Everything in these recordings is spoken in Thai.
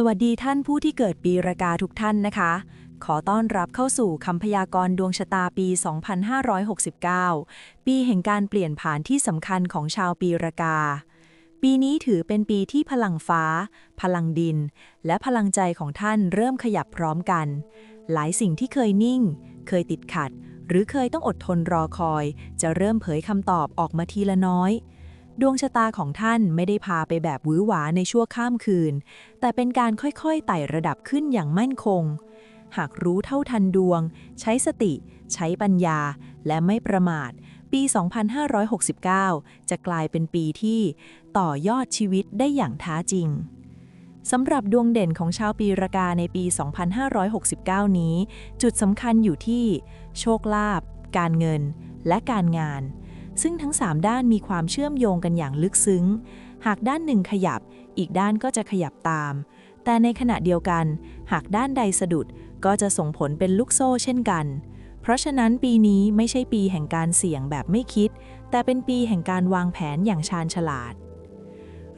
สวัสดีท่านผู้ที่เกิดปีรากาทุกท่านนะคะ ขอต้อนรับเข้าสู่คำพยากรณ์ดวงชะตาปี 2569 ปีแห่งการเปลี่ยนผ่านที่สำคัญของชาวปีรากา ปีนี้ถือเป็นปีที่พลังฟ้า พลังดิน และพลังใจของท่านเริ่มขยับพร้อมกัน หลายสิ่งที่เคยนิ่ง เคยติดขัด หรือเคยต้องอดทนรอคอย จะเริ่มเผยคำตอบออกมาทีละน้อย ดวงชะตาของท่านไม่ได้พาไปแบบหวือหวาในชั่วข้ามคืน แต่เป็นการค่อยๆไต่ระดับขึ้นอย่างมั่นคง หากรู้เท่าทันดวง ใช้สติ ใช้ปัญญา และไม่ประมาท ปี 2569 จะกลายเป็นปีที่ต่อยอดชีวิตได้อย่างแท้จริงสำหรับดวงเด่นของชาวปีรากาในปี 2569 นี้ จุดสำคัญอยู่ที่ โชคลาภ การเงิน และการงาน ซึ่งทั้ง 3 ด้านมีความเชื่อมโยงกันอย่างลึกซึ้ง หากด้านหนึ่งขยับ อีกด้านก็จะขยับตาม แต่ในขณะเดียวกัน หากด้านใดสะดุดก็จะส่งผลเป็นลูกโซ่เช่นกัน เพราะฉะนั้นปีนี้ไม่ใช่ปีแห่งการเสี่ยงแบบไม่คิด แต่เป็นปีแห่งการวางแผนอย่างชาญฉลาด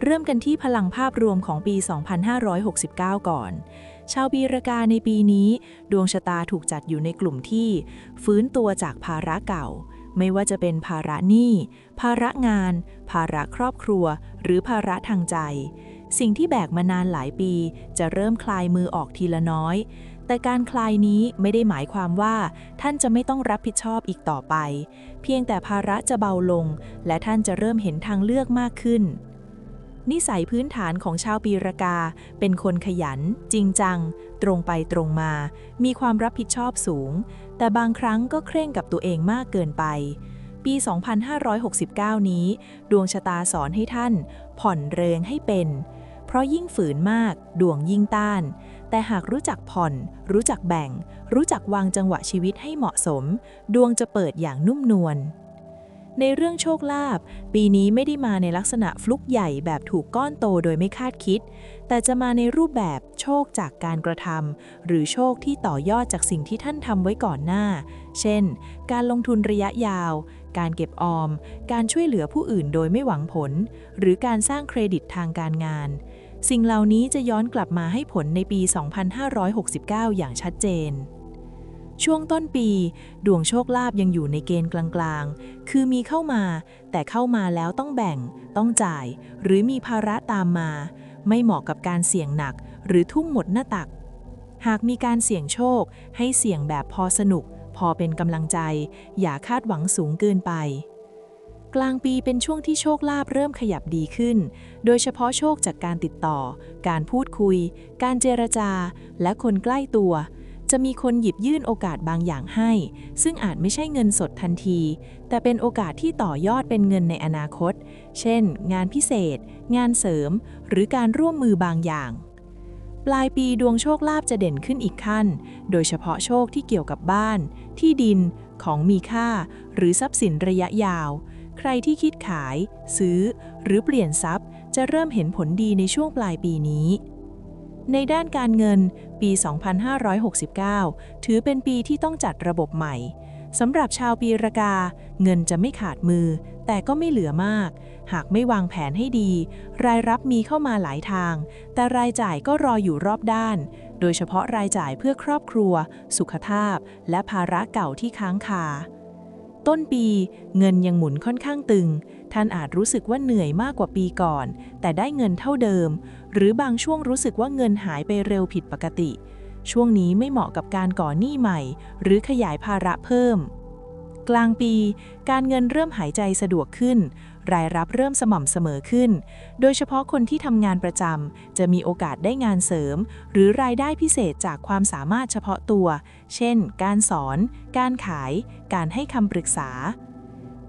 เริ่มกันที่พลังภาพรวมของปี 2569 ก่อนชาวปีรากาในปีนี้ ดวงชะตาถูกจัดอยู่ในกลุ่มที่ ฟื้นตัวจากภาระเก่า ไม่ว่าจะเป็นภาระหนี้ ภาระงาน ภาระครอบครัว หรือภาระทางใจ สิ่งที่แบกมานานหลายปี จะเริ่มคลายมือออกทีละน้อย แต่การคลายนี้ไม่ได้หมายความว่า ท่านจะไม่ต้องรับผิดชอบอีกต่อไป เพียงแต่ภาระจะเบาลง และท่านจะเริ่มเห็นทางเลือกมากขึ้น นิสัยพื้นฐานของชาวปีรากา เป็นคนขยัน จริงจัง ตรงไปตรงมา มีความรับผิดชอบสูง แต่บางครั้งก็เคร่งกับตัวเองมากเกินไป ปี 2569 นี้ ดวงชะตาสอนให้ท่าน ผ่อนเริงให้เป็น เพราะยิ่งฝืนมาก ดวงยิ่งต้าน แต่หากรู้จักผ่อน รู้จักแบ่ง รู้จักวางจังหวะชีวิตให้เหมาะสม ดวงจะเปิดอย่างนุ่มนวล ในเรื่องโชคลาภปีนี้ไม่ได้มาในลักษณะฟลุกใหญ่แบบถูกก้อนโตโดยไม่คาดคิด แต่จะมาในรูปแบบโชคจากการกระทำหรือโชคที่ต่อยอดจากสิ่งที่ท่านทำไว้ก่อนหน้า เช่น การลงทุนระยะยาว การเก็บออม การช่วยเหลือผู้อื่นโดยไม่หวังผล หรือการสร้างเครดิตทางการงาน สิ่งเหล่านี้จะย้อนกลับมาให้ผลในปี 2569 อย่างชัดเจน ช่วงต้นปี ดวงโชคลาภยังอยู่ในเกณฑ์กลางๆ คือมีเข้ามา แต่เข้ามาแล้วต้องแบ่ง ต้องจ่าย หรือมีภาระตามมา ไม่เหมาะกับการเสี่ยงหนัก หรือทุ่มหมดหน้าตัก หากมีการเสี่ยงโชค ให้เสี่ยงแบบพอสนุก พอเป็นกำลังใจ อย่าคาดหวังสูงเกินไปกลางปีเป็นช่วงที่โชคลาภเริ่มขยับดีขึ้น โดยเฉพาะโชคจากการติดต่อ การพูดคุย การเจรจา และคนใกล้ตัว จะมีคนหยิบยื่นโอกาสบางอย่างให้ ซึ่งอาจไม่ใช่เงินสดทันที แต่เป็นโอกาสที่ต่อยอดเป็นเงินในอนาคต เช่น งานพิเศษ งานเสริม หรือการร่วมมือบางอย่าง ปลายปีดวงโชคลาภจะเด่นขึ้นอีกขั้น โดยเฉพาะโชคที่เกี่ยวกับบ้าน ที่ดิน ของมีค่า หรือทรัพย์สินระยะยาว ใครที่คิดขาย ซื้อ หรือเปลี่ยนทรัพย์ จะเริ่มเห็นผลดีในช่วงปลายปีนี้ในด้านการเงิน ปี 2569 ถือเป็นปีที่ต้องจัดระบบใหม่สำหรับชาวปีรากา เงินจะไม่ขาดมือ แต่ก็ไม่เหลือมาก หากไม่วางแผนให้ดี รายรับมีเข้ามาหลายทาง แต่รายจ่ายก็รออยู่รอบด้าน โดยเฉพาะรายจ่ายเพื่อครอบครัว สุขภาพ และภาระเก่าที่ค้างคา ต้นปี เงินยังหมุนค่อนข้างตึง ท่านอาจรู้สึกว่าเหนื่อยมากกว่าปีก่อน แต่ได้เงินเท่าเดิม หรือบางช่วงรู้สึกว่าเงินหายไปเร็วผิดปกติ ช่วงนี้ไม่เหมาะกับการก่อหนี้ใหม่ หรือขยายภาระเพิ่ม กลางปี การเงินเริ่มหายใจสะดวกขึ้น รายรับเริ่มสม่ำเสมอขึ้น โดยเฉพาะคนที่ทำงานประจำจะมีโอกาสได้งานเสริม หรือรายได้พิเศษจากความสามารถเฉพาะตัว เช่น การสอน การขาย การให้คำปรึกษา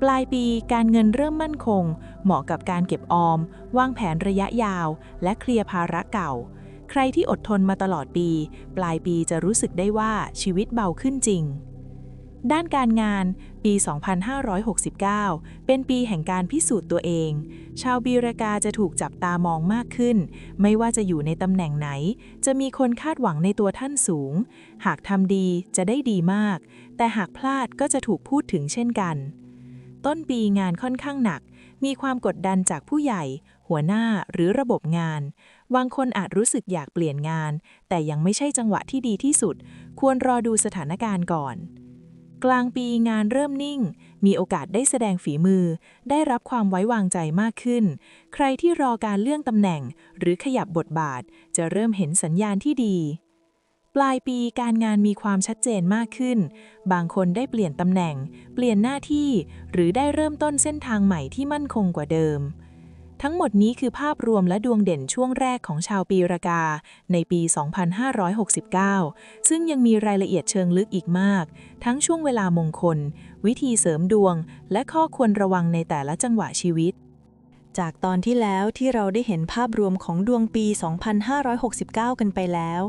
ปลายปีการเงินเริ่มมั่นคง เหมาะกับการเก็บออม วางแผนระยะยาว และเคลียร์ภาระเก่า ใครที่อดทนมาตลอดปี ปลายปีจะรู้สึกได้ว่าชีวิตเบาขึ้นจริง ด้านการงานปี 2569 เป็นปีแห่งการพิสูจน์ตัวเอง ชาวบีรากาจะถูกจับตามองมากขึ้น ไม่ว่าจะอยู่ในตำแหน่งไหน จะมีคนคาดหวังในตัวท่านสูง หากทำดีจะได้ดีมาก แต่หากพลาดก็จะถูกพูดถึงเช่นกัน ต้นปีงานค่อนข้างหนัก มีความกดดันจากผู้ใหญ่ หัวหน้าหรือระบบงาน บางคนอาจรู้สึกอยากเปลี่ยนงาน แต่ยังไม่ใช่จังหวะที่ดีที่สุด ควรรอดูสถานการณ์ก่อน กลางปีงานเริ่มนิ่ง มีโอกาสได้แสดงฝีมือ ได้รับความไว้วางใจมากขึ้น ใครที่รอการเลื่อนตำแหน่ง หรือขยับบทบาท จะเริ่มเห็นสัญญาณที่ดี ปลายปีการงานมีความชัดเจนมากขึ้น บางคนได้เปลี่ยนตำแหน่ง เปลี่ยนหน้าที่ หรือได้เริ่มต้นเส้นทางใหม่ที่มั่นคงกว่าเดิม ทั้งหมดนี้คือภาพรวมและดวงเด่นช่วงแรกของชาวปีรากา ในปี 2569 ซึ่งยังมีรายละเอียดเชิงลึกอีกมาก ทั้งช่วงเวลามงคล วิธีเสริมดวง และข้อควรระวังในแต่ละจังหวะชีวิตจากตอนที่แล้วที่เราได้เห็นภาพรวมของดวงปี 2569 กันไปแล้ว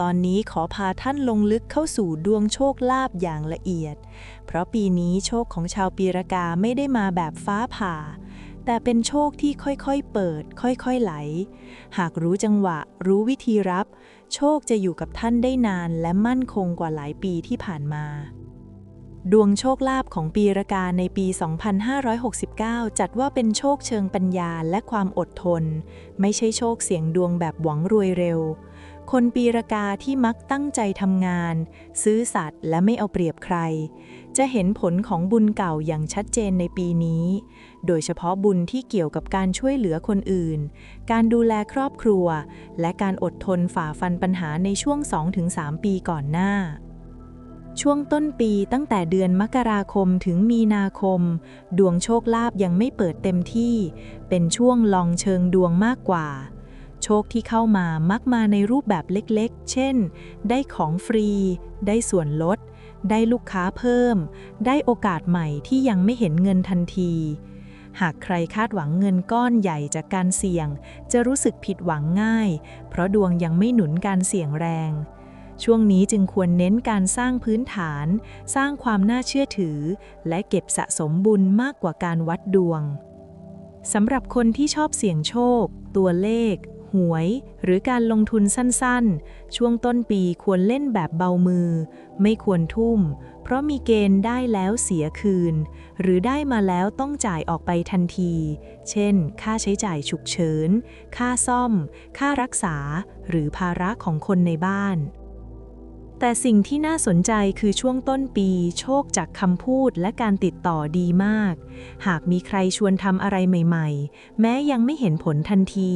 ตอนนี้ขอพาท่านลงลึกเข้าสู่ดวงโชคลาภอย่างละเอียด เพราะปีนี้โชคของชาวปีรากาไม่ได้มาแบบฟ้าผ่า แต่เป็นโชคที่ค่อยๆเปิด ค่อยๆไหล หากรู้จังหวะ รู้วิธีรับ โชคจะอยู่กับท่านได้นานและมั่นคงกว่าหลายปีที่ผ่านมาดวงโชคลาภของปีรากาในปี 2569 จัดว่าเป็นโชคเชิงปัญญาและความอดทน ไม่ใช่โชคเสียงดวงแบบหวังรวยเร็ว คนปีรากาที่มักตั้งใจทำงาน ซื้อสัตว์และไม่เอาเปรียบใคร จะเห็นผลของบุญเก่าอย่างชัดเจนในปีนี้ โดยเฉพาะบุญที่เกี่ยวกับการช่วยเหลือคนอื่น การดูแลครอบครัว และการอดทนฝ่าฟันปัญหาในช่วง 2-3 ปีก่อนหน้าช่วงต้นปีตั้งแต่เดือนมกราคมถึงมีนาคม ดวงโชคลาภยังไม่เปิดเต็มที่ เป็นช่วงลองเชิงดวงมากกว่า โชคที่เข้ามามักมาในรูปแบบเล็กๆ เช่น ได้ของฟรี ได้ส่วนลด ได้ลูกค้าเพิ่ม ได้โอกาสใหม่ที่ยังไม่เห็นเงินทันที หากใครคาดหวังเงินก้อนใหญ่จากการเสี่ยง จะรู้สึกผิดหวังง่าย เพราะดวงยังไม่หนุนการเสี่ยงแรง ช่วงนี้จึงควรเน้นการสร้างพื้นฐาน สร้างความน่าเชื่อถือ และเก็บสะสมบุญมากกว่าการวัดดวงสำหรับคนที่ชอบเสี่ยงโชค ตัวเลข หวย หรือการลงทุนสั้นๆ ช่วงต้นปีควรเล่นแบบเบามือ ไม่ควรทุ่ม เพราะมีเกณฑ์ได้แล้วเสียคืน หรือได้มาแล้วต้องจ่ายออกไปทันที เช่น ค่าใช้จ่ายฉุกเฉิน ค่าซ่อม ค่ารักษา หรือภาระของคนในบ้าน แต่สิ่งที่น่าสนใจคือช่วงต้นปี โชคจากคำพูดและการติดต่อดีมาก หากมีใครชวนทำอะไรใหม่ ๆ แม้ยังไม่เห็นผลทันที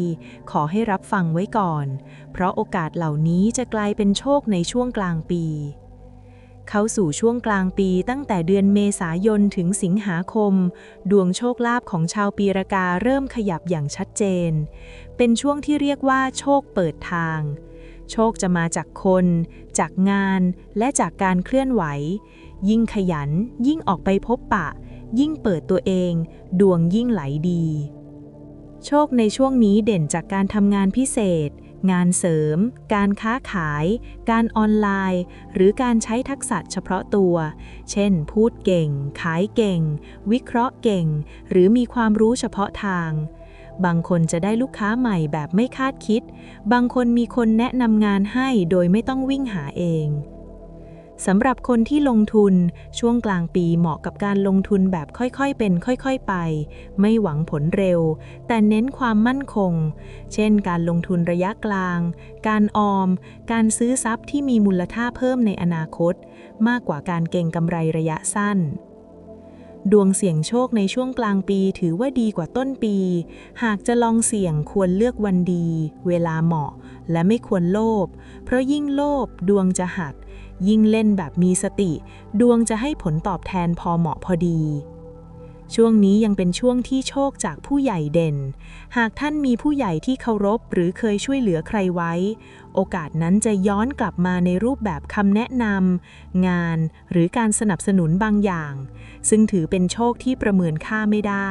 ขอให้รับฟังไว้ก่อน เพราะโอกาสเหล่านี้จะกลายเป็นโชคในช่วงกลางปี เข้าสู่ช่วงกลางปีตั้งแต่เดือนเมษายนถึงสิงหาคม ดวงโชคลาภของชาวปีรากาเริ่มขยับอย่างชัดเจน เป็นช่วงที่เรียกว่าโชคเปิดทาง โชคจะมาจากคน จากงานและจากการเคลื่อนไหว ยิ่งขยัน ยิ่งออกไปพบปะ ยิ่งเปิดตัวเอง ดวงยิ่งไหลดี โชคในช่วงนี้เด่นจากการทำงานพิเศษ งานเสริม การค้าขาย การออนไลน์ หรือการใช้ทักษะเฉพาะตัว เช่น พูดเก่ง ขายเก่ง วิเคราะห์เก่ง หรือมีความรู้เฉพาะทาง บางคนจะได้ลูกค้าใหม่แบบไม่คาดคิด บางคนมีคนแนะนำงานให้โดยไม่ต้องวิ่งหาเองสำหรับคนที่ลงทุนช่วงกลางปีเหมาะกับการลงทุนแบบค่อยๆเป็น ค่อยๆไป ไม่หวังผลเร็ว แต่เน้นความมั่นคง เช่น การลงทุนระยะกลาง การออม การซื้อทรัพย์ที่มีมูลค่าเพิ่มในอนาคต มากกว่าการเก็งกำไรระยะสั้น ดวงเสี่ยงโชคในช่วงกลางปีถือว่าดีกว่าต้นปี หากจะลองเสี่ยงควรเลือกวันดี เวลาเหมาะ และไม่ควรโลภ เพราะยิ่งโลภดวงจะหัก ยิ่งเล่นแบบมีสติ ดวงจะให้ผลตอบแทนพอเหมาะพอดี ช่วงนี้ยังเป็นช่วงที่โชคจากผู้ใหญ่เด่น หากท่านมีผู้ใหญ่ที่เคารพหรือเคยช่วยเหลือใครไว้ โอกาสนั้นจะย้อนกลับมาในรูปแบบคำแนะนำงานหรือการสนับสนุนบางอย่าง ซึ่งถือเป็นโชคที่ประเมินค่าไม่ได้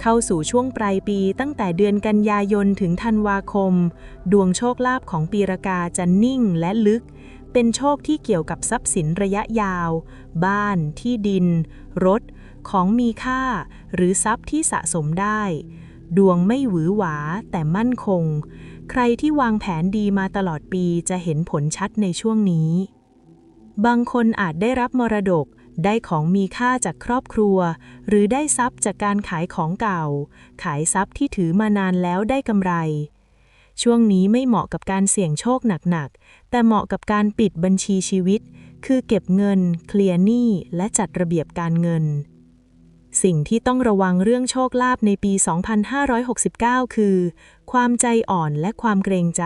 เข้าสู่ช่วงปลายปีตั้งแต่เดือนกันยายนถึงธันวาคม ดวงโชคลาภของปีรากาจะนิ่งและลึกเป็นโชคที่เกี่ยวกับทรัพย์สินระยะยาว บ้าน ที่ดิน รถ ของมีค่า หรือทรัพย์ที่สะสมได้ ดวงไม่หวือหวาแต่มั่นคง ใครที่วางแผนดีมาตลอดปีจะเห็นผลชัดในช่วงนี้ บางคนอาจได้รับมรดกได้ของมีค่าจากครอบครัว หรือได้ทรัพย์จากการขายของเก่า ขายทรัพย์ที่ถือมานานแล้วได้กำไร ช่วงนี้ไม่เหมาะกับการเสี่ยงโชคหนักๆ แต่เหมาะกับการปิดบัญชีชีวิต คือเก็บเงิน เคลียร์หนี้ และจัดระเบียบการเงิน สิ่งที่ต้องระวังเรื่องโชคลาภในปี 2569 คือ ความใจอ่อนและความเกรงใจ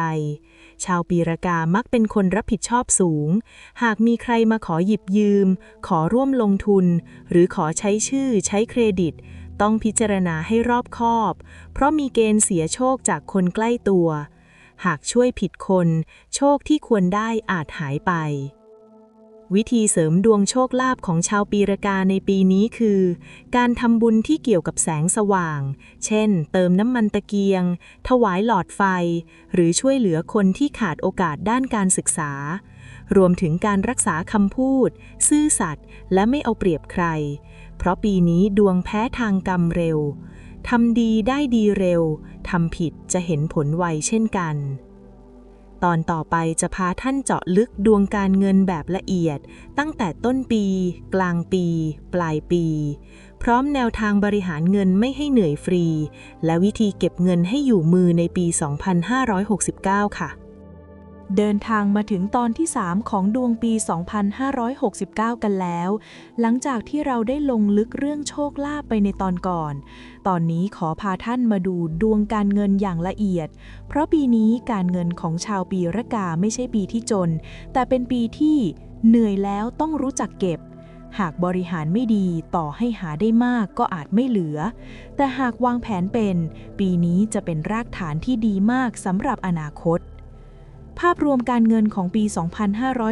ชาวปีรากามักเป็นคนรับผิดชอบสูง หากมีใครมาขอหยิบยืม ขอร่วมลงทุน หรือขอใช้ชื่อใช้เครดิต ต้องพิจารณาให้รอบคอบ เพราะมีเกณฑ์เสียโชคจากคนใกล้ตัว หากช่วยผิดคน โชคที่ควรได้อาจหายไป วิธีเสริมดวงโชคลาภของชาวปีรากาในปีนี้คือ การทำบุญที่เกี่ยวกับแสงสว่าง เช่น เติมน้ำมันตะเกียง ถวายหลอดไฟ หรือช่วยเหลือคนที่ขาดโอกาสด้านการศึกษา รวมถึงการรักษาคำพูด ซื่อสัตย์และไม่เอาเปรียบใคร เพราะปีนี้ดวงแพ้ทางกรรมเร็วทำดีได้ดีเร็วทำผิดจะเห็นผลไวเช่นกัน ตอนต่อไปจะพาท่านเจาะลึกดวงการเงินแบบละเอียด ตั้งแต่ต้นปี กลางปี ปลายปี พร้อมแนวทางบริหารเงินไม่ให้เหนื่อยฟรี และวิธีเก็บเงินให้อยู่มือในปี 2569 ค่ะ เดินทางมาถึงตอนที่ 3 ของดวงปี 2569 กันแล้ว หลังจากที่เราได้ลงลึกเรื่องโชคลาภไปในตอนก่อน ตอนนี้ขอพาท่านมาดูดวงการเงินอย่างละเอียด เพราะปีนี้การเงินของชาวปีระกาไม่ใช่ปีที่จน แต่เป็นปีที่เหนื่อยแล้วต้องรู้จักเก็บ หากบริหารไม่ดีต่อให้หาได้มากก็อาจไม่เหลือ แต่หากวางแผนเป็น ปีนี้จะเป็นรากฐานที่ดีมากสำหรับอนาคต ภาพรวมการเงินของปี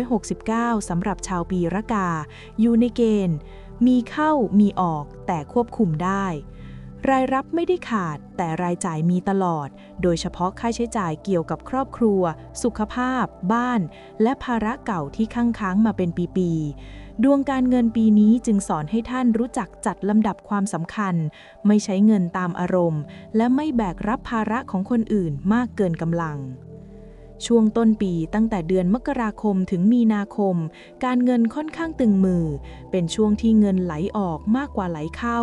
2569 สำหรับชาวปีระกา อยู่ในเกณฑ์ มีเข้ามีออกแต่ควบคุมได้ รายรับไม่ได้ขาดแต่รายจ่ายมีตลอด โดยเฉพาะค่าใช้จ่ายเกี่ยวกับครอบครัว สุขภาพ บ้าน และภาระเก่าที่ค้างค้างมาเป็นปีๆ ดวงการเงินปีนี้จึงสอนให้ท่านรู้จักจัดลำดับความสำคัญ ไม่ใช้เงินตามอารมณ์ และไม่แบกรับภาระของคนอื่นมากเกินกำลัง ช่วงต้นปีตั้งแต่เดือนมกราคมถึงมีนาคม การเงินค่อนข้างตึงมือ เป็นช่วงที่เงินไหลออกมากกว่าไหลเข้า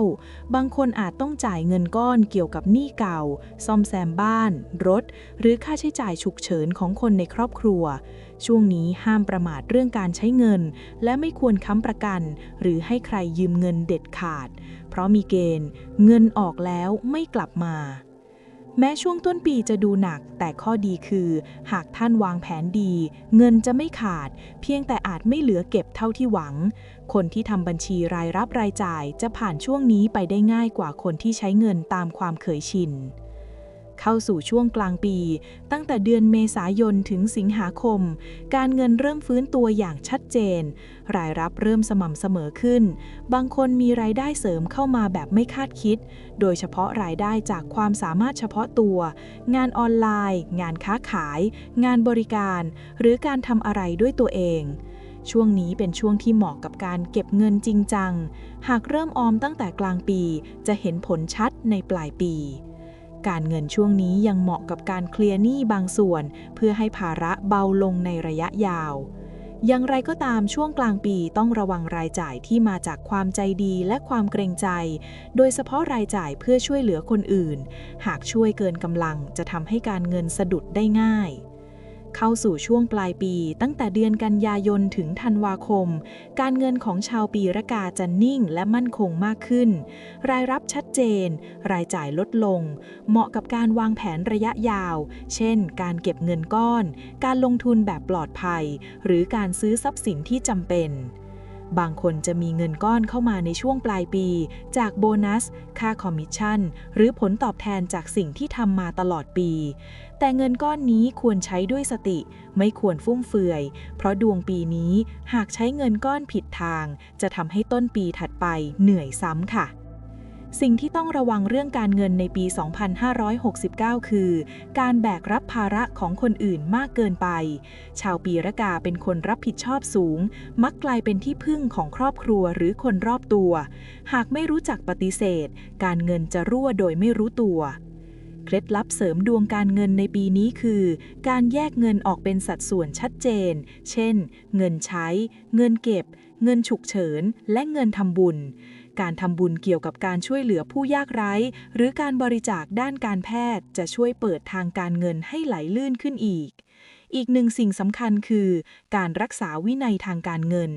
บางคนอาจต้องจ่ายเงินก้อนเกี่ยวกับหนี้เก่า ซ่อมแซมบ้าน รถ หรือค่าใช้จ่ายฉุกเฉินของคนในครอบครัว ช่วงนี้ห้ามประมาทเรื่องการใช้เงิน และไม่ควรค้ำประกัน หรือให้ใครยืมเงินเด็ดขาด เพราะมีเกณฑ์ เงินออกแล้วไม่กลับมา แม้ช่วงต้นปีจะดูหนัก แต่ข้อดีคือ หากท่านวางแผนดี เงินจะไม่ขาด เพียงแต่อาจไม่เหลือเก็บเท่าที่หวัง คนที่ทำบัญชีรายรับรายจ่ายจะผ่านช่วงนี้ไปได้ง่ายกว่าคนที่ใช้เงินตามความเคยชิน เข้าสู่ช่วงกลางปี ตั้งแต่เดือนเมษายนถึงสิงหาคม การเงินเริ่มฟื้นตัวอย่างชัดเจน รายรับเริ่มสม่ำเสมอขึ้น บางคนมีรายได้เสริมเข้ามาแบบไม่คาดคิด โดยเฉพาะรายได้จากความสามารถเฉพาะตัว งานออนไลน์ งานค้าขาย งานบริการ หรือการทำอะไรด้วยตัวเองช่วงนี้เป็นช่วงที่เหมาะกับการเก็บเงินจริงจัง หากเริ่มออมตั้งแต่กลางปี จะเห็นผลชัดในปลายปี การเงินช่วงนี้ยังเหมาะกับการเคลียร์หนี้บางส่วน เพื่อให้ภาระเบาลงในระยะยาว อย่างไรก็ตามช่วงกลางปีต้องระวังรายจ่ายที่มาจากความใจดีและความเกรงใจ โดยเฉพาะรายจ่ายเพื่อช่วยเหลือคนอื่น หากช่วยเกินกำลังจะทำให้การเงินสะดุดได้ง่าย เข้าสู่ช่วงปลายปี ตั้งแต่เดือนกันยายนถึงธันวาคม การเงินของชาวปีระกาจะนิ่งและมั่นคงมากขึ้น รายรับชัดเจน รายจ่ายลดลง เหมาะกับการวางแผนระยะยาว เช่น การเก็บเงินก้อน การลงทุนแบบปลอดภัย หรือการซื้อทรัพย์สินที่จำเป็น บางคนจะมีเงินก้อนเข้ามาในช่วงปลายปี จากโบนัส ค่าคอมมิชชั่น หรือผลตอบแทนจากสิ่งที่ทำมาตลอดปี แต่เงินก้อนนี้ควรใช้ด้วยสติ ไม่ควรฟุ่มเฟือย เพราะดวงปีนี้หากใช้เงินก้อนผิดทาง จะทำให้ต้นปีถัดไปเหนื่อยซ้ำค่ะ สิ่งที่ต้องระวังเรื่องการเงินในปี 2569 คือ การแบกรับภาระของคนอื่นมากเกินไป ชาวปีระกาเป็นคนรับผิดชอบสูง มักกลายเป็นที่พึ่งของครอบครัวหรือคนรอบตัว หากไม่รู้จักปฏิเสธ การเงินจะรั่วโดยไม่รู้ตัวเคล็ดลับเสริมดวงการเงินในปีนี้คือ การแยกเงินออกเป็นสัดส่วนชัดเจน เช่น เงินใช้ เงินเก็บ เงินฉุกเฉิน และเงินทำบุญ การทำบุญเกี่ยวกับการช่วยเหลือผู้ยากไร้ หรือการบริจาคด้านการแพทย์ จะช่วยเปิดทางการเงินให้ไหลลื่นขึ้นอีกอีกหนึ่งสิ่งสำคัญคือ การรักษาวินัยทางการเงิน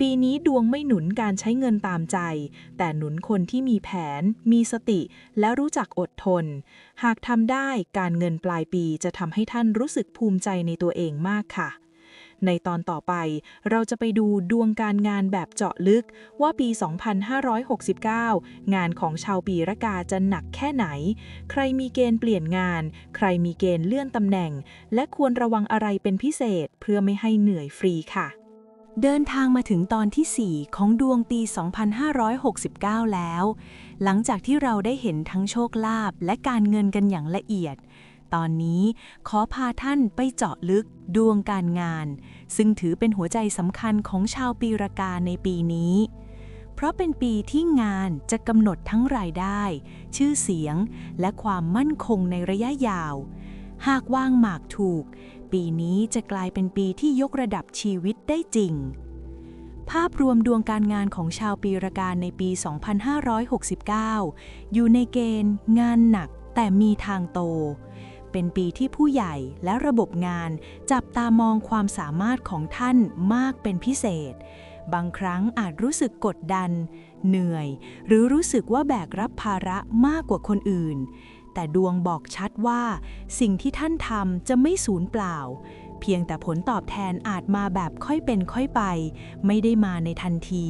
ปีนี้ดวงไม่หนุนการใช้เงินตามใจ แต่หนุนคนที่มีแผน มีสติ และรู้จักอดทน หากทำได้การเงินปลายปีจะทำให้ท่านรู้สึกภูมิใจในตัวเองมากค่ะ ในตอนต่อไปเราจะไปดูดวงการงานแบบเจาะลึกว่าปี 2569 งานของชาวปีระกาจะหนักแค่ไหน ใครมีเกณฑ์เปลี่ยนงาน ใครมีเกณฑ์เลื่อนตำแหน่ง และควรระวังอะไรเป็นพิเศษเพื่อไม่ให้เหนื่อยฟรีค่ะ เดินทางมาถึงตอนที่ 4 ของดวงปี 2569 แล้ว หลังจากที่เราได้เห็นทั้งโชคลาภและการเงินกันอย่างละเอียด ตอนนี้ ขอพาท่านไปเจาะลึกดวงการงาน ซึ่งถือเป็นหัวใจสำคัญของชาวปีรากาในปีนี้ เพราะเป็นปีที่งานจะกำหนดทั้งรายได้ ชื่อเสียง และความมั่นคงในระยะยาว หากวางหมากถูก ปีนี้จะกลายเป็นปีที่ยกระดับชีวิตได้จริงภาพรวมดวงการงานของชาวปีรากาในปี 2569 อยู่ในเกณฑ์ งานหนักแต่มีทางโต เป็นปีที่ผู้ใหญ่และระบบงาน จับตามองความสามารถของท่านมากเป็นพิเศษ บางครั้งอาจรู้สึกกดดัน เหนื่อย หรือรู้สึกว่าแบกรับภาระมากกว่าคนอื่น แต่ดวงบอกชัดว่า สิ่งที่ท่านทำจะไม่สูญเปล่า เพียงแต่ผลตอบแทนอาจมาแบบค่อยเป็นค่อยไป ไม่ได้มาในทันที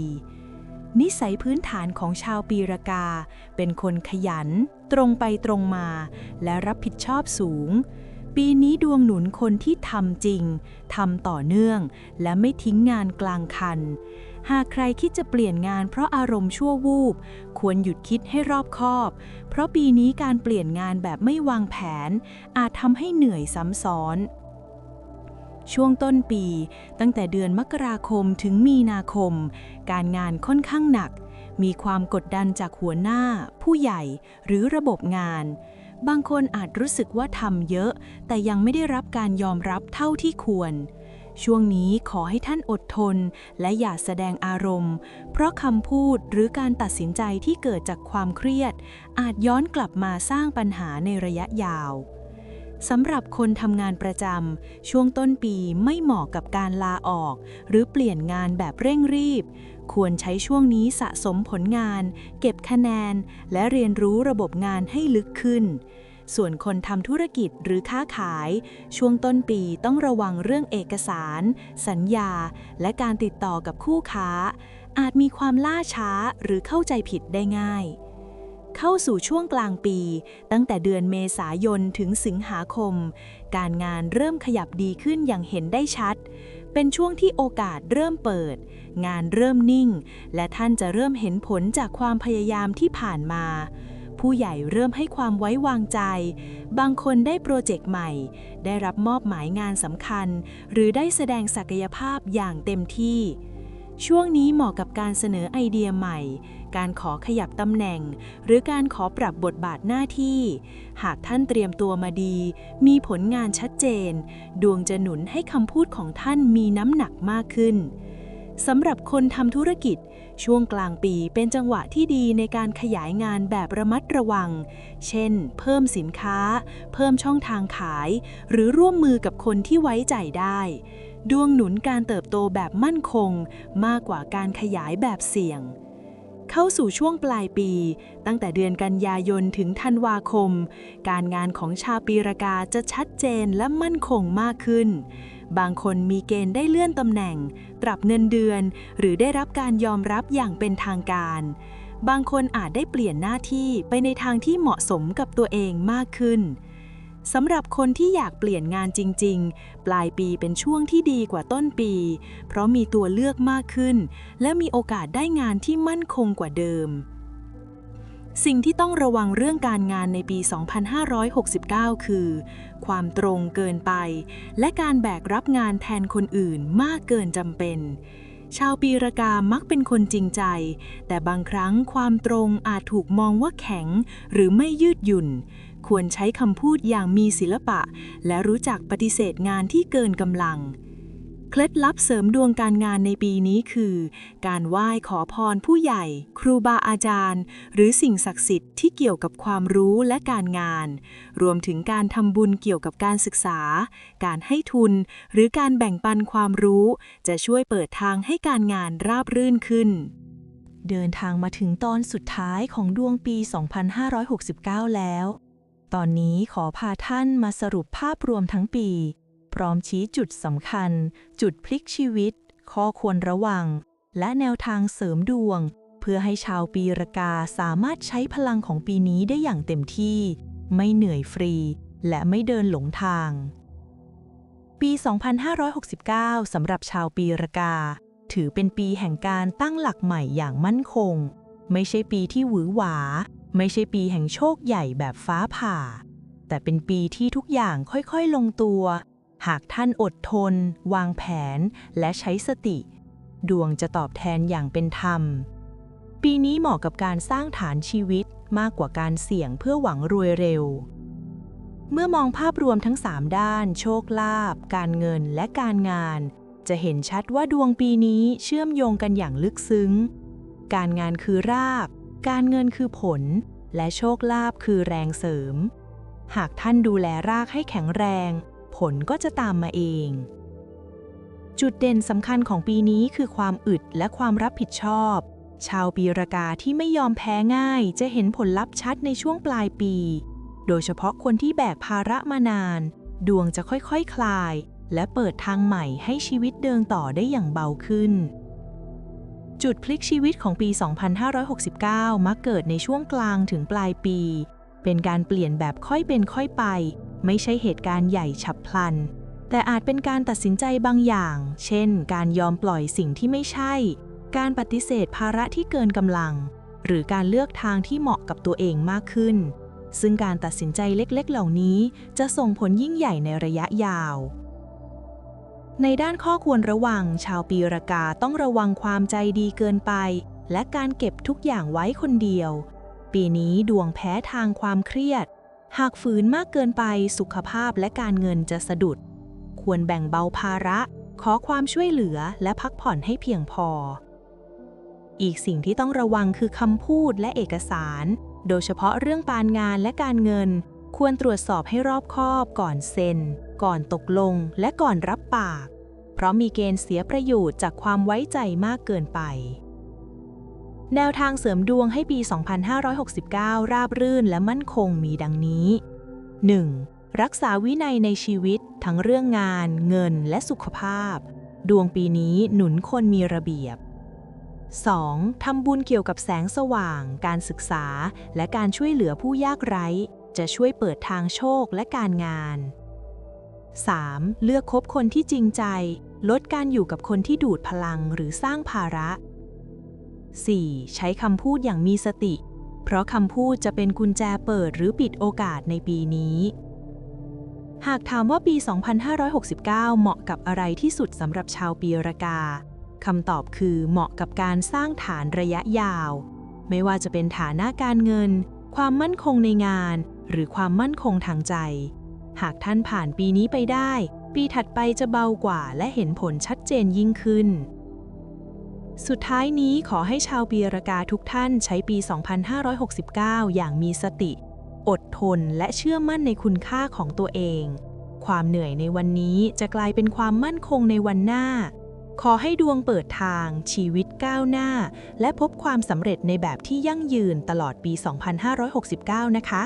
นิสัยพื้นฐานของชาวปีรากา เป็นคนขยัน ตรงไปตรงมา และรับผิดชอบสูง ปีนี้ดวงหนุนคนที่ทำจริงทำต่อเนื่อง และไม่ทิ้งงานกลางคัน หากใครคิดจะเปลี่ยนงานเพราะอารมณ์ชั่ววูบ ควรหยุดคิดให้รอบคอบ เพราะปีนี้การเปลี่ยนงานแบบไม่วางแผน อาจทำให้เหนื่อยซ้ำซ้อน ช่วงต้นปี ตั้งแต่เดือนมกราคมถึงมีนาคม การงานค่อนข้างหนัก มีความกดดันจากหัวหน้า ผู้ใหญ่หรือระบบงาน บางคนอาจรู้สึกว่าทำเยอะ แต่ยังไม่ได้รับการยอมรับเท่าที่ควร ช่วงนี้ขอให้ท่านอดทน และอย่าแสดงอารมณ์ เพราะคำพูดหรือการตัดสินใจที่เกิดจากความเครียด อาจย้อนกลับมาสร้างปัญหาในระยะยาว สำหรับคนทำงานประจำช่วงต้นปีไม่เหมาะกับการลาออก หรือเปลี่ยนงานแบบเร่งรีบ ควรใช้ช่วงนี้สะสมผลงาน เก็บคะแนน และเรียนรู้ระบบงานให้ลึกขึ้น ส่วนคนทำธุรกิจหรือค้าขาย ช่วงต้นปีต้องระวังเรื่องเอกสาร สัญญา และการติดต่อกับคู่ค้า อาจมีความล่าช้าหรือเข้าใจผิดได้ง่าย เข้าสู่ช่วงกลางปี ตั้งแต่เดือนเมษายนถึงสิงหาคม การงานเริ่มขยับดีขึ้นอย่างเห็นได้ชัด เป็นช่วงที่โอกาสเริ่มเปิด งานเริ่มนิ่ง และท่านจะเริ่มเห็นผลจากความพยายามที่ผ่านมา ผู้ใหญ่เริ่มให้ความไว้วางใจ บางคนได้โปรเจกต์ใหม่ ได้รับมอบหมายงานสำคัญ หรือได้แสดงศักยภาพอย่างเต็มที่ ช่วงนี้เหมาะกับการเสนอไอเดียใหม่ การขอขยับตำแหน่ง หรือการขอปรับบทบาทหน้าที่ หากท่านเตรียมตัวมาดี มีผลงานชัดเจน ดวงจะหนุนให้คำพูดของท่านมีน้ำหนักมากขึ้นสำหรับคนทำธุรกิจ ช่วงกลางปีเป็นจังหวะที่ดีในการขยายงานแบบระมัดระวัง เช่น เพิ่มสินค้า เพิ่มช่องทางขาย หรือร่วมมือกับคนที่ไว้ใจได้ ดวงหนุนการเติบโตแบบมั่นคงมากกว่าการขยายแบบเสี่ยง เข้าสู่ช่วงปลายปี ตั้งแต่เดือนกันยายนถึงธันวาคม การงานของชาวปีรากาจะชัดเจนและมั่นคงมากขึ้น บางคนมีเกณฑ์ได้เลื่อนตำแหน่ง ปรับเงินเดือน หรือได้รับการยอมรับอย่างเป็นทางการ บางคนอาจได้เปลี่ยนหน้าที่ไปในทางที่เหมาะสมกับตัวเองมากขึ้น สำหรับคนที่อยากเปลี่ยนงานจริง ๆ ปลายปีเป็นช่วงที่ดีกว่าต้นปี เพราะมีตัวเลือกมากขึ้น และมีโอกาสได้งานที่มั่นคงกว่าเดิม สิ่งที่ต้องระวังเรื่องการงานในปี 2569 คือ ความตรงเกินไป และการแบกรับงานแทนคนอื่นมากเกินจำเป็นชาวปีรากามักเป็นคนจริงใจ แต่บางครั้งความตรงอาจถูกมองว่าแข็งหรือไม่ยืดหยุ่น ควรใช้คำพูดอย่างมีศิลปะ และรู้จักปฏิเสธงานที่เกินกำลัง เคล็ดลับเสริมดวงการงานในปีนี้คือ การไหว้ขอพรผู้ใหญ่ ครูบาอาจารย์ หรือสิ่งศักดิ์สิทธิ์ที่เกี่ยวกับความรู้และการงาน รวมถึงการทำบุญเกี่ยวกับการศึกษา การให้ทุน หรือการแบ่งปันความรู้ จะช่วยเปิดทางให้การงานราบรื่นขึ้นเดินทางมาถึงตอนสุดท้ายของดวงปี 2569 แล้ว ตอนนี้ขอพาท่านมาสรุปภาพรวมทั้งปี พร้อมชี้จุดสำคัญ จุดพลิกชีวิต ข้อควรระวัง และแนวทางเสริมดวง เพื่อให้ชาวปีรากาสามารถใช้พลังของปีนี้ได้อย่างเต็มที่ ไม่เหนื่อยฟรี และไม่เดินหลงทาง ปี 2569 สำหรับชาวปีรากา ถือเป็นปีแห่งการตั้งหลักใหม่อย่างมั่นคง ไม่ใช่ปีที่หวือหวา ไม่ใช่ปีแห่งโชคใหญ่แบบฟ้าผ่า แต่เป็นปีที่ทุกอย่างค่อยๆลงตัว หากท่านอดทน วางแผน และใช้สติ ดวงจะตอบแทนอย่างเป็นธรรม ปีนี้เหมาะกับการสร้างฐานชีวิตมากกว่าการเสี่ยงเพื่อหวังรวยเร็ว เมื่อมองภาพรวมทั้ง 3 ด้าน โชคลาภการเงินและการงาน จะเห็นชัดว่าดวงปีนี้เชื่อมโยงกันอย่างลึกซึ้ง การงานคือราก การเงินคือผล และโชคลาภคือแรงเสริม หากท่านดูแลรากให้แข็งแรง ผลก็จะตามมาเอง จุดเด่นสำคัญของปีนี้คือความอึดและความรับผิดชอบ ชาวปีรากาที่ไม่ยอมแพ้ง่าย จะเห็นผลลัพธ์ชัดในช่วงปลายปี โดยเฉพาะคนที่แบกภาระมานาน ดวงจะค่อยๆคคลาย และเปิดทางใหม่ให้ชีวิตเดินต่อได้อย่างเบาขึ้น จุดพลิกชีวิตของปี 2569 มักเกิดในช่วงกลางถึงปลายปี เป็นการเปลี่ยนแบบค่อยเป็นค่อยไป ไม่ใช่เหตุการณ์ใหญ่ฉับพลัน แต่อาจเป็นการตัดสินใจบางอย่าง เช่น การยอมปล่อยสิ่งที่ไม่ใช่ การปฏิเสธภาระที่เกินกำลัง หรือการเลือกทางที่เหมาะกับตัวเองมากขึ้น ซึ่งการตัดสินใจเล็กๆ เหล่านี้ จะส่งผลยิ่งใหญ่ในระยะยาว ในด้านข้อควรระวัง ชาวปีรากาต้องระวังความใจดีเกินไป และการเก็บทุกอย่างไว้คนเดียว ปีนี้ดวงแพ้ทางความเครียด หากฝืนมากเกินไปสุขภาพและการเงินจะสะดุด ควรแบ่งเบาภาระ ขอความช่วยเหลือและพักผ่อนให้เพียงพอ อีกสิ่งที่ต้องระวังคือคำพูดและเอกสาร โดยเฉพาะเรื่องการงานและการเงิน ควรตรวจสอบให้รอบคอบก่อนเซ็น ก่อนตกลง และก่อนรับปาก เพราะมีเกณฑ์เสียประโยชน์จากความไว้ใจมากเกินไป แนวทางเสริมดวงให้ปี 2569 ราบรื่นและมั่นคงมีดังนี้ 1. รักษาวินัยในชีวิต ทั้งเรื่องงาน เงินและสุขภาพ ดวงปีนี้หนุนคนมีระเบียบ 2. ทำบุญเกี่ยวกับแสงสว่าง การศึกษา และการช่วยเหลือผู้ยากไร้ จะช่วยเปิดทางโชคและการงาน 3. เลือกคบคนที่จริงใจ ลดการอยู่กับคนที่ดูดพลังหรือสร้างภาระ 4. ใช้คำพูดอย่างมีสติ เพราะคำพูดจะเป็นกุญแจเปิดหรือปิดโอกาสในปีนี้ หากถามว่าปี 2569 เหมาะกับอะไรที่สุดสำหรับชาวปีรากาคำตอบคือเหมาะกับการสร้างฐานระยะยาว ไม่ว่าจะเป็นฐานะการเงิน ความมั่นคงในงาน หรือความมั่นคงทางใจ หากท่านผ่านปีนี้ไปได้ ปีถัดไปจะเบากว่าและเห็นผลชัดเจนยิ่งขึ้น สุดท้ายนี้ขอให้ชาวปีรากาทุกท่านใช้ปี 2569 อย่างมีสติ อดทนและเชื่อมั่นในคุณค่าของตัวเอง ความเหนื่อยในวันนี้จะกลายเป็นความมั่นคงในวันหน้าขอให้ดวงเปิดทาง ชีวิตก้าวหน้า และพบความสำเร็จในแบบที่ยั่งยืนตลอดปี 2569 นะคะ